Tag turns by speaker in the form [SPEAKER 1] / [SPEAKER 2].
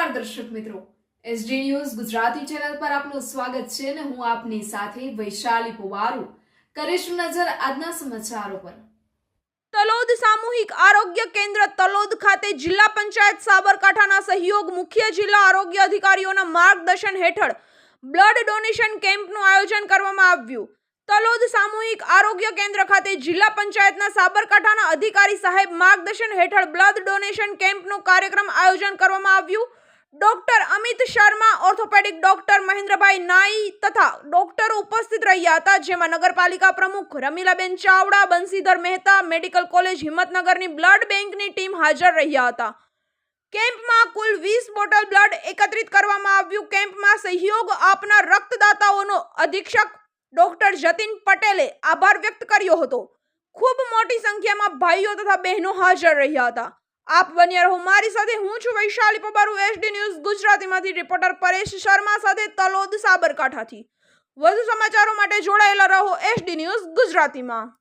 [SPEAKER 1] નમસ્કાર દર્શક મિત્રો. એસડી ન્યૂઝ ગુજરાતી ચેનલ પર આપનું સ્વાગત છે અને હું આપની સાથે વૈશાલી પુવારુ. કરીશું નજર આજના સમાચારો પર.
[SPEAKER 2] તલોદ સામૂહિક આરોગ્ય કેન્દ્ર તલોદ ખાતે જિલ્લા પંચાયત સાબરકાંઠાના સહયોગ મુખ્ય જિલ્લા આરોગ્ય અધિકારીઓના માર્ગદર્શન હેઠળ બ્લડ ડોનેશન કેમ્પનું આયોજન કરવામાં આવ્યું. તલોદ સામૂહિક આરોગ્ય કેન્દ્ર ખાતે જિલ્લા પંચાયતના સાબરકાંઠાના અધિકારી સાહેબ માર્ગદર્શન હેઠળ બ્લડ ડોનેશન કેમ્પનું કાર્યક્રમ આયોજન કરવામાં આવ્યું. Doctor Amit Sharma, orthopaedic doctor Mahendrabhai Nai તથા ડોક્ટરો ઉપસ્થિત રહ્યા હતા, જેમાં નગરપાલિકા પ્રમુખ રમીલાબેન ચાવડા બંસીધર મહેતા, મેડિકલ કોલેજ હિંમતનગરની બ્લડ બેંકની ટીમ હાજર રહ્યા હતા. કેમ્પમાં કુલ વીસ બોટલ બ્લડ એકત્રિત કરવામાં આવ્યું. કેમ્પમાં સહયોગ આપનાર રક્તદાતાઓનો અધિક્ષક ડોક્ટર જતીન પટેલે આભાર વ્યક્ત કર્યો હતો. ખૂબ મોટી સંખ્યામાં ભાઈઓ તથા બહેનો હાજર રહ્યા હતા. આપ બન્યા રહો. મારી સાથે હું છું વૈશાલી પબારુ, એસડી ન્યૂઝ, ગુજરાતીમાંથી રિપોર્ટર પરેશ શર્મા સાથે તલોદ સાબરકાંઠાથી. વધુ સમાચારો માટે જોડાયેલા રહો એસડી ન્યૂઝ ગુજરાતીમાં.